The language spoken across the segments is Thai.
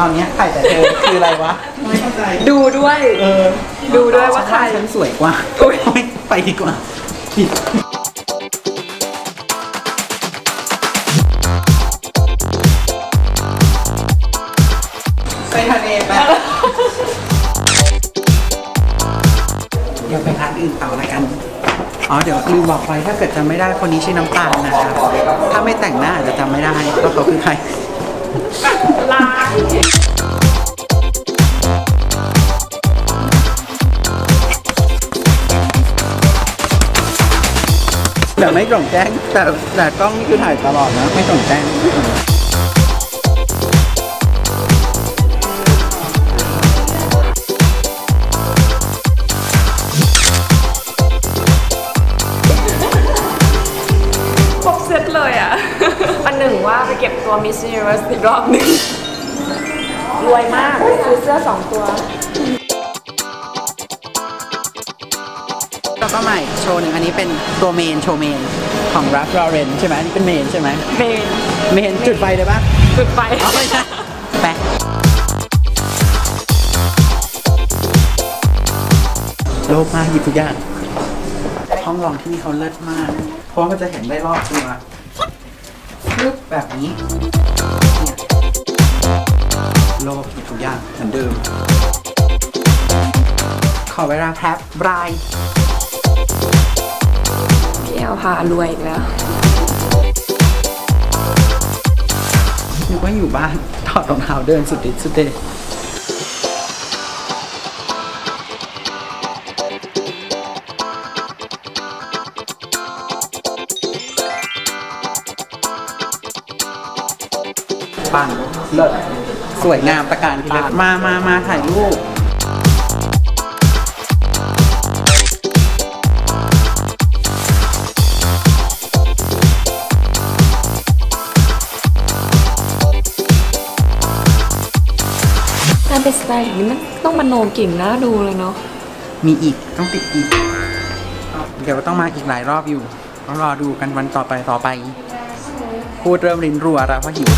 ตอนเนี้ยถ่ายแต่เธอคืออะไรวะ ไม่เข้าใจดูด้วย เออดูด้วยว่าใคร ฉันสวยกว่าอุ๊ย ไปดีกว่าผิดไปทะเลไปเดี๋ยวไปร้านอื่นต่อละกัน อ๋อ เดี๋ยวลืมบอกไปถ้าเกิดจำไม่ได้คนนี้ชื่อน้ำตาลนะครับ ถ้าไม่แต่งหน้าอาจจะจำไม่ได้ว่าเขาคือใคร ลา แต่ไม่ตรงแจ้งแต่แต่กล้องนี่คือถ่ายตลอดนะไม่ตรงแจ้งครบเซตเลยอะ อันหนึ่งว่าไปเก็บตัว Miss Universe อีกรอบหนึ่ง รวยมากซื้อเสื้อสองตัว แล้วก็ใหม่โชว์หนึ่งอันนี้เป็นตัวเมนโชว์เมนของรัฟลอเรนใช่ไหมอันนี้เป็นเมนใช่ไหมเมนเมนจุดไฟเลยปะจุดไฟเอาไม่ใช่แปะโลภมากหยิบทุกอย่างห้องรองที่นี่เขาเลิศมาก เพราะว่ามันจะเห็นได้รอบตัวปึ๊บแบบนี้เนี่ย โลภหยิบทุกอย่างเหมือนเดิม ขอเวลาแท็บบรายพี่แอลพารวยอีกแล้วนึกว่าอยู่บ้านถอดรองเท้าเดินสุดฤทธิ์สุดเดชปังเลิศ สวยงามตะการทีเดียวมามามาถ่ายรูปการเป็นสไตล์อย่างนี้มันต้องมโนเก่งน่าดูเลยเนาะมีอีกต้องติดอีก เดี๋ยวต้องมาอีกหลายรอบอยู่ต้องรอดูกันวันต่อไปต่อไป พูดเริ่มรินรัวแล้วเพราะหิว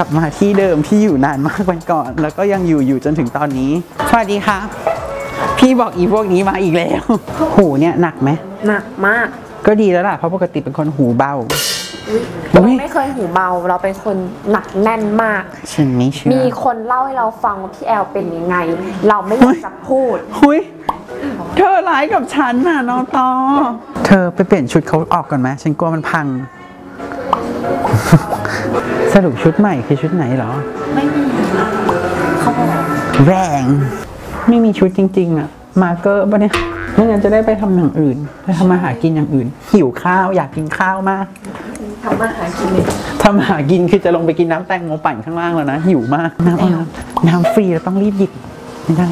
ลับมาที่เดิมที่อยู่นานมากวันก่อน แล้วก็ยังอยู่อยู่จนถึงตอนนี้ สวัสดีค่ะ พี่บอกอีพวกนี้มาอีกแล้ว หูเนี่ยหนักไหม หนักมาก ก็ดีแล้วล่ะ เพราะปกติเป็นคนหูเบาเราอุ๊ยไม่เคยหูเบาเราเป็นคนหนักแน่นมากฉันไม่เชื่อมีคนเล่าให้เราฟังว่าพี่แอลเป็นยังไง เราไม่อยากจะพูดหุยเธอร้ายกับฉันน่ะน้องตอเธอไปเปลี่ยนชุดเขาออกก่อนไหมฉันกลัวมันพัง สรุปชุดใหม่คือชุดไหนเหรอ ไม่มีเขาบอกแรง ไม่มีชุดจริง ๆอะมาเกอร์ปะเนี่ยไม่งั้นจะได้ไปทำอย่างอื่นไปทำมาหากินอย่างอื่น หิวข้าวอยากกินข้าวมากทำมาหากินเลยทำมาหากินคือจะลงไปกินน้ำแตงโมปั่นข้างล่างแล้วนะ หิวมากน้ำเอาน้ำน้ำฟรีเราต้องรีบหยิบไม่ได้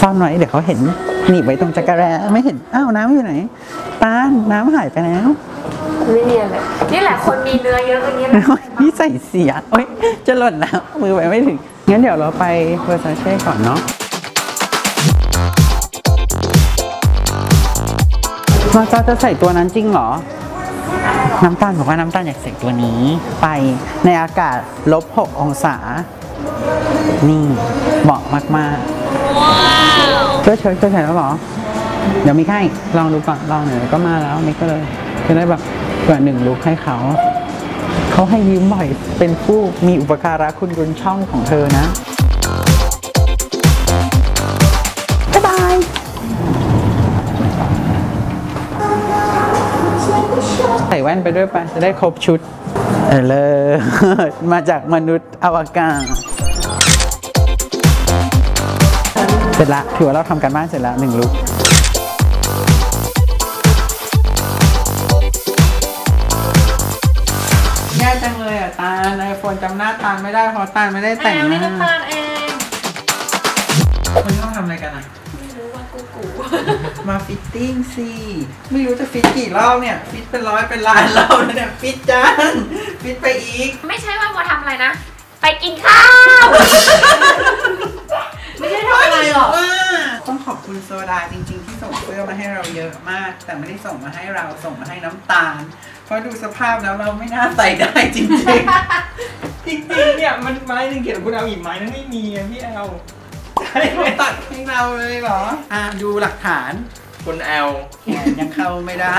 ซ่อนไว้เดี๋ยวเขาเห็นหนีบไว้ตรงจักรแร้ไม่เห็นอ้าวน้ำอยู่ไหนป้านน้ำหายไปแล้ว ไม่เนียนเลยนี่แหละคนมีเนื้อเยอะอย่างนี้แหละพี่ใส่เสียโอ๊ยจะหล่นแล้วมือไปไม่ถึง งั้นเดี๋ยวเราไปเวอร์ซาเช่ก่อนเนาะมาจาจะใส่ตัวนั้นจริงเหรอ น้ำตาลบอกว่าน้ำตาลอยากใส่ตัวนี้ไปในอากาศลบ 6 องศา นี่เหมาะมากๆเสื้อเชิ้ตเคยใส่แล้วหรอ เดี๋ยวมีให้ลองดูก่อน ลองหน่อยก็มาแล้วนี่ก็เลยจะได้แบบ เปิดหนึ่งลุกให้เขา เขาให้ยืมบ่อยเป็นผู้มีอุปการะคุณรุนช่องของเธอนะบ๊ายบายใส่แว่นไปด้วยไป จะได้ครบชุด เออเลย มาจากมนุษย์อวกาศเสร็จละถือว่าเราทำการบ้านเสร็จแล้วหนึ่งลุก ลไอโฟนจำหน้าตาลไม่ได้เพราะตาลไม่ได้แต่งหน้าเองวันนี้ต้องทำอะไรกันอะมาฟิตติ้งสิไม่รู้จะฟิตกี่รอบเนี่ย ฟิตเป็นร้อยเป็นล้านรอบแล้วเนี่ยฟิตจังฟิตไปอีก ไม่ใช่ว่ามาทำอะไรนะ ไปกินข้าว ไม่ใช่ทำอะไรหรอว่าต้องขอบคุณโซดาจริง ๆ ที่ส่งเสื้อมาให้เราเยอะมาก แต่ไม่ได้ส่งมาให้เราส่งมาให้น้ำตาล เพราะดูสภาพแล้วเราไม่น่าใส่ได้จริงจริงๆเนี่ยมันไม้หนึ่งเขียนคุณเอาอีกไม้นึงไม่มีอะพี่แอลใช่ๆไหมไม่ตัดให้เราเลยเหรออะดูหลักฐานคุณแอลแขนยังเข้าไม่ได้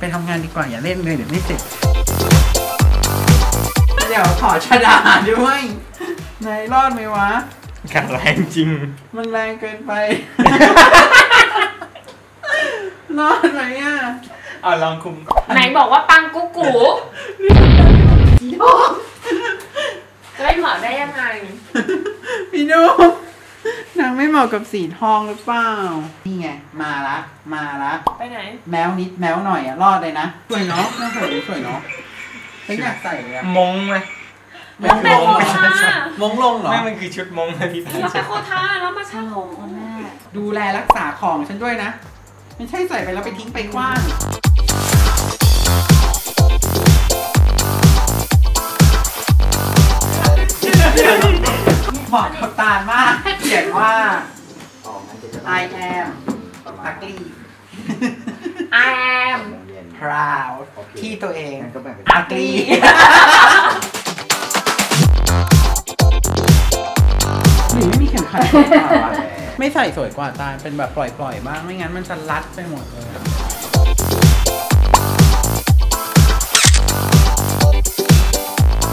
ไปทำงานดีกว่าอย่าเล่นเลยเดี๋ยวไม่เสร็จเดี๋ยวขอชดาด้วยนายรอดไหมวะ การแรงจริง มันแรงเกินไป รอดไหมอะเอาลองคุมไหนบอกว่าปังกุ๊กกูจะไม่เหมาะได้ยังไง พี่นุ๊กนางไม่เหมาะกับสีทองหรือเปล่า นี่ไง มาละ มาละ ไปไหน แมวนิดแมวหน่อยอะ รอดเลยนะ สวยเนาะน่าสวยดีสวยเนาะไม่อยากใส่เลยอะมงไหม ไม่ต้องเป็นโคไม่ทาใช่มงลงเหรอ ไม่มันคือชุดมงนะพี่เราไปโคทาแล้วมาช่างผมดูแลรักษาของฉันด้วยนะ ไม่ใช่ใส่ไปแล้วไปทิ้งไปกว้างบอกเขาตาลมาก เขียนว่า I am ugly ไอแอม proud ที่ตัวเอง ugly ห รือไม่มีเข็มขัดสวยกว่าไม่ใส่สวยกว่าตาเป็นแบบปล่อยๆบ้างไม่งั้นมันจะรัดไปหมดเลย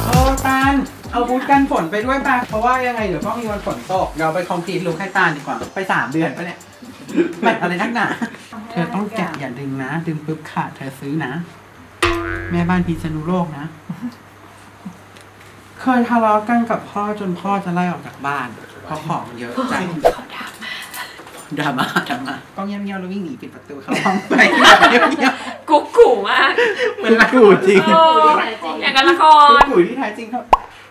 โอ้ตาลเอาบูทกันฝนไปด้วยป่ะเพราะว่ายังไงเดี๋ยวก็มีวันฝนตกเราไปคอมพลีทลุกให้ตาลดีกว่าไปสามเดือนปะเนี่ยไปอะไรนักหนาเธอต้องแกะอย่าดึงนะ ดึงปุ๊บขาดเธอซื้อนะ แม่บ้านพิษณุโลกนะ เคยทะเลาะกันกับพ่อจนพ่อจะไล่ออกจากบ้านเพราะของเยอะจังดราม่าดราม่าก็เงียบๆแล้ววิ่งหนีปิดประตูเข้าห้องไปแบบเงียบกุ๊กกูมากๆเป็นละกูจริงโอ้อย่างกันละคกูรกูที่แท้จริงเขา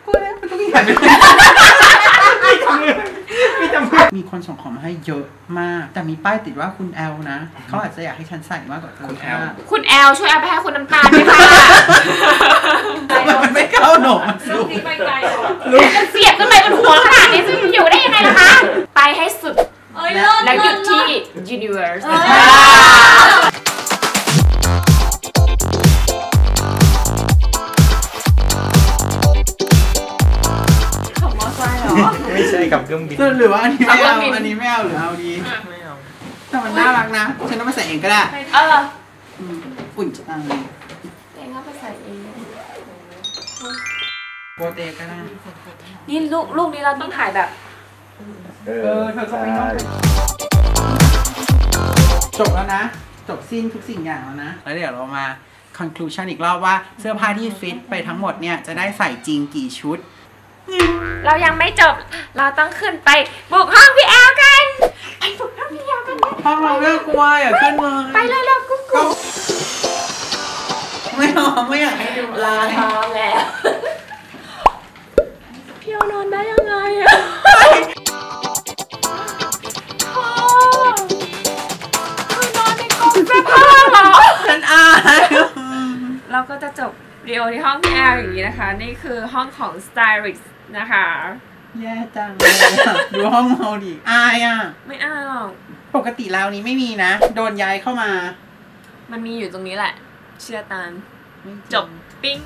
กูเนี่ยมันต้องมีแบบนี้ มีคนส่งของมาให้เยอะมาก แต่มีป้ายติดว่าคุณแอลนะ เขาอาจจะอยากให้ฉันใส่มากกว่าเธอคุณแอลคุณแอลช่วยเอาไปให้คุณน้ำตาลด้วยค่ะมันไม่เข้าหนกมันสูงไปไกลมันเสียบขึ้นไปบนหัวขนาดนี้จะอยู่ได้ยังไงล่ะคะ ไปให้สุดเอ้ยเลิศแล้วหยุดเลิศที่ universe เครื่องบินหรือว่าอันนี้ไม่เอาเอาเครื่องบินอันนี้ไม่เอาหรือเอาดีไม่เอาแต่มันน่ารักนะ ฉันต้องไปใส่เองก็ได้เอออืมอุ่นจังเองก็ไปใส่เองโบเตก็ได้นี่ลูกลูกนี้เราต้องถ่ายแบบเอเออเธอก็ไม่ต้องจบแล้วนะ จบสิ้นทุกสิ่งอย่างแล้วนะ แล้วเดี๋ยวเรามา conclusion อีกรอบว่าเสื้อผ้าที่ฟิตไปทั้งหมดเนี่ย จะได้ใส่จริงกี่ชุด เรายังไม่จบ เราต้องขึ้นไปบุกห้องพี่แอลกัน ไปบุกห้องพี่แอลกันห้องเราเลิกกลัวอย่าขึ้นเลยไปเลยเร็วกุ๊กก็กุ๊กไม่เอาไม่อยากให้ดูลายพร้อม เดียวที่ห้องแอร์อย่างนี้นะคะ นี่คือห้องของ s t y r i s นะคะ แย่จังเลยดูห้องเราดิอายอะ ไม่อ้ายหรอกปกติเรานี้ไม่มีนะ โดนย้ายเข้ามามันมีอยู่ตรงนี้แหละ เชื่อตามจจบ ปิ้ง